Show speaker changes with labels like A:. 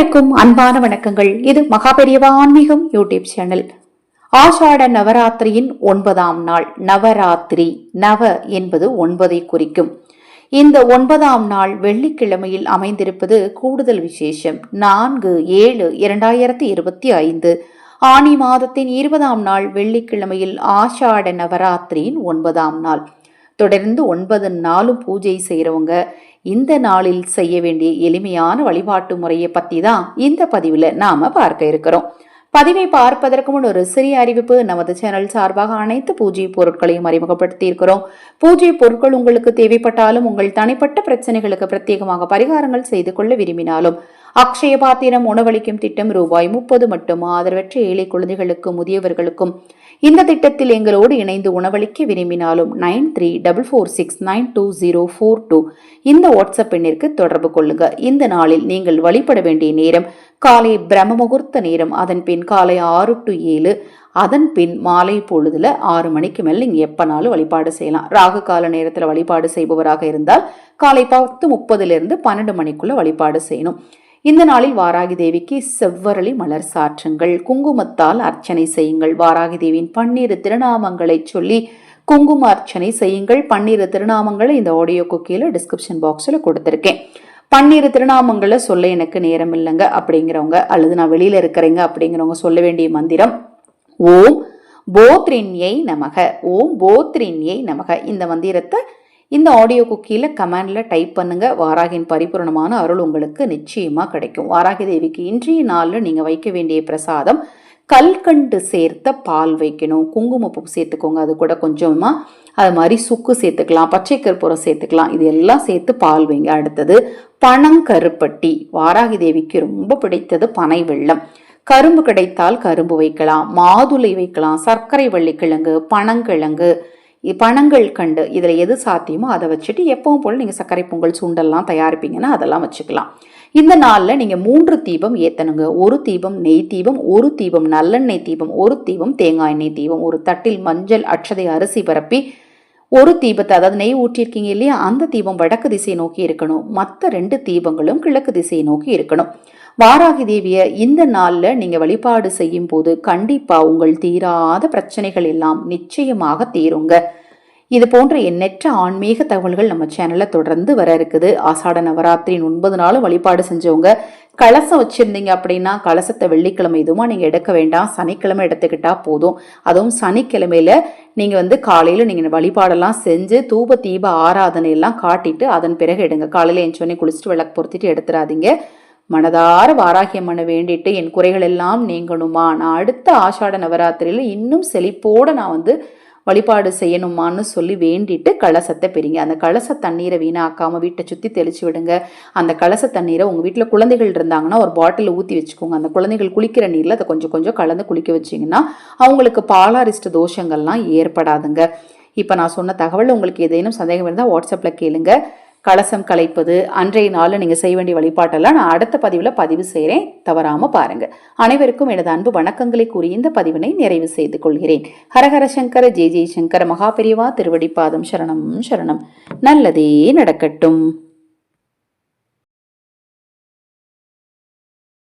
A: அனைவருக்கும் அன்பான வணக்கங்கள். இது மகாபெரியவா ஆன்மீகம் யூடியூப் சேனல். ஆஷாட நவராத்திரியின் ஒன்பதாம் நாள். நவராத்திரி நவ என்பது ஒன்பதை குறிக்கும். இந்த ஒன்பதாம் நாள் வெள்ளிக்கிழமையில் அமைந்திருப்பது கூடுதல் விசேஷம். நான்கு ஏழு இரண்டாயிரத்தி இருபத்தி ஐந்து. ஆனி மாதத்தின் இருபதாம் நாள் வெள்ளிக்கிழமையில் ஆஷாட நவராத்திரியின் ஒன்பதாம் நாள். தொடர்ந்து ஒன்பது நாளும் பூஜை செய்கிறவங்க இந்த நாளில் செய்ய வேண்டிய எளிமையான வழிபாட்டு முறையை பற்றி தான் இந்த பதிவில் நாம் பார்க்க இருக்கிறோம். பதிவை பார்ப்பதற்கு முன் ஒரு சிறிய அறிவிப்பு. நமது சேனல் சார்பாக அனைத்து பூஜை பொருட்களையும் அறிமுகப்படுத்தி இருக்கிறோம். பூஜை பொருட்கள் உங்களுக்கு தேவைப்பட்டாலும் உங்கள் தனிப்பட்ட பிரச்சனைகளுக்கு பிரத்யேகமாக பரிகாரங்கள் செய்து கொள்ள விரும்பினாலும் அக்ஷய பாத்திரம் உணவளிக்கும் திட்டம் ரூபாய் முப்பது மட்டும். ஆதரவற்ற ஏழை குழந்தைகளுக்கும் முதியவர்களுக்கும் இந்த திட்டத்தில் எங்களோடு இணைந்து உணவளிக்க விரும்பினாலும் nine three double four six nine two zero four two இந்த வாட்ஸ்அப் எண்ணிற்கு தொடர்பு கொள்ளுங்க. இந்த நாளில் நீங்கள் வழிபட வேண்டிய நேரம் காலை பிரம்ம முகூர்த்த நேரம். அதன் பின் காலை ஆறு டு ஏழு. அதன் பின் மாலை பொழுதுல ஆறு மணிக்கு மேல் நீங்கள் எப்பனாலும் வழிபாடு செய்யலாம். ராகு கால நேரத்தில் வழிபாடு செய்பவராக இருந்தால் காலை பத்து முப்பதுலேருந்து பன்னெண்டு மணிக்குள்ள வழிபாடு செய்யணும். இந்த நாளில் வாராகி தேவிக்கு செவ்வரளி மலர் சாற்றுங்கள். குங்குமத்தால் அர்ச்சனை செய்யுங்கள். வாராகி தேவியின் பன்னிரு திருநாமங்களை சொல்லி குங்கும அர்ச்சனை செய்யுங்கள். பன்னிரு திருநாமங்களை இந்த ஆடியோ குக்கியில் டிஸ்கிரிப்ஷன் பாக்ஸில் கொடுத்துருக்கேன். பன்னிரு திருநாமங்களை சொல்ல எனக்கு நேரம் இல்லைங்க. அப்படிங்கிறவங்க அல்லது நான் வெளியில் இருக்கிறேங்க அப்படிங்கிறவங்க சொல்ல வேண்டிய மந்திரம் ஓம் போத்ரின்யை நமக. ஓம் போத்ரின்யை நமக. இந்த மந்திரத்தை இந்த ஆடியோக்கு கீழே கமெண்டில் டைப் பண்ணுங்கள் வாராகின் பரிபூர்ணமான அருள் உங்களுக்கு நிச்சயமாக கிடைக்கும். வாராகி தேவிக்கு இன்றைய நாளில் நீங்கள் வைக்க வேண்டிய பிரசாதம் கல்கண்டு சேர்த்த பால் வைக்கணும். குங்குமப்பூ சேர்த்துக்கோங்க அது கூட கொஞ்சமாக அது மாதிரி சுக்கு சேர்த்துக்கலாம் பச்சை கற்பூரம் சேர்த்துக்கலாம். இது எல்லாம் சேர்த்து பால் வைங்க. அடுத்தது பனங்கருப்பட்டி. வாராகி தேவிக்கு ரொம்ப பிடித்தது பனை வெள்ளம் கரும்பு கிடைத்தால் கரும்பு வைக்கலாம். மாதுளை வைக்கலாம். சர்க்கரை வள்ளிக்கிழங்கு பனங்கிழங்கு பணங்கள் கண்டு இதில் எது சாத்தியமோ அதை வச்சுட்டு எப்பவும் போல் நீங்கள் சர்க்கரை பொங்கல் சுண்டல்லாம் தயாரிப்பீங்கன்னா அதெல்லாம் வச்சுக்கலாம். இந்த நாளில் நீங்கள் மூன்று தீபம் ஏற்றணுங்க ஒரு தீபம் நெய் தீபம் ஒரு தீபம் நல்லெண்ணெய் தீபம் ஒரு தீபம் தேங்காய் எண்ணெய் தீபம் ஒரு தட்டில் மஞ்சள் அட்சதை அரிசி பரப்பி ஒரு தீபத்தை அதாவது நெய் ஊற்றியிருக்கீங்க இல்லையா அந்த தீபம் வடக்கு திசை நோக்கி இருக்கணும். மற்ற ரெண்டு தீபங்களும் கிழக்கு திசையை நோக்கி இருக்கணும். வாராகி தேவியை இந்த நாளில் நீங்கள் வழிபாடு செய்யும் போது கண்டிப்பாக உங்கள் தீராத பிரச்சனைகள் எல்லாம் நிச்சயமாக தீருங்க. இது போன்ற எண்ணற்ற ஆன்மீக தகவல்கள் நம்ம சேனலில் தொடர்ந்து வர இருக்குது. ஆசாட நவராத்திரின் ஒன்பது நாளும் வழிபாடு செஞ்சவங்க கலசம் வச்சுருந்தீங்க அப்படின்னா கலசத்தை வெள்ளிக்கிழமை எதுவுமா நீங்கள் எடுக்க வேண்டாம். சனிக்கிழமை எடுத்துக்கிட்டால் போதும். அதுவும் சனிக்கிழமையில நீங்கள் வந்து காலையில் நீங்கள் வழிபாடெல்லாம் செஞ்சு தூப தீப ஆராதனை எல்லாம் காட்டிட்டு அதன் பிறகு எடுங்க. காலையில் எஞ்சோடனே குளிச்சுட்டு விளக்கு பொருத்திட்டு எடுத்துடாதீங்க. மனதார வாராகியம்மனை வேண்டிட்டு என் குறைகள் எல்லாம் நீங்கணுமா? நான் அடுத்த ஆஷாட நவராத்திரியில் இன்னும் செழிப்போடு நான் வந்து வழிபாடு செய்யணுமான்னு சொல்லி வேண்டிட்டு கலசத்தை பெறீங்க அந்த கலச தண்ணீரை வீணாக்காமல் வீட்டை சுற்றி தெளிச்சு விடுங்க. அந்த கலச தண்ணீரை உங்கள் வீட்டில் குழந்தைகள் இருந்தாங்கன்னா ஒரு பாட்டிலில் ஊற்றி வச்சுக்கோங்க. அந்த குழந்தைகள் குளிக்கிற நீரில் அதை கொஞ்சம் கொஞ்சம் கலந்து குளிக்க வச்சிங்கன்னா அவங்களுக்கு பாலாரிஸ்ட தோஷங்கள்லாம் ஏற்படாதுங்க. இப்போ நான் சொன்ன தகவல் உங்களுக்கு ஏதேனும் சந்தேகம் இருந்தால் வாட்ஸ்அப்பில் கேளுங்கள் கலசம் கலைப்பது அன்றைய நாளில் நீங்கள் செய்ய வேண்டிய வழிபாட்டெல்லாம் நான் அடுத்த பதிவில் பதிவு செய்கிறேன் தவறாமல் பாருங்கள் அனைவருக்கும் எனது அன்பு வணக்கங்களை கூறி இந்த பதிவினை நிறைவு செய்து கொள்கிறேன். ஹரஹர சங்கர ஜெய் ஜெய் சங்கர மகாபெரிவா திருவடிப்பாதம் சரணம் சரணம். நல்லதே நடக்கட்டும்.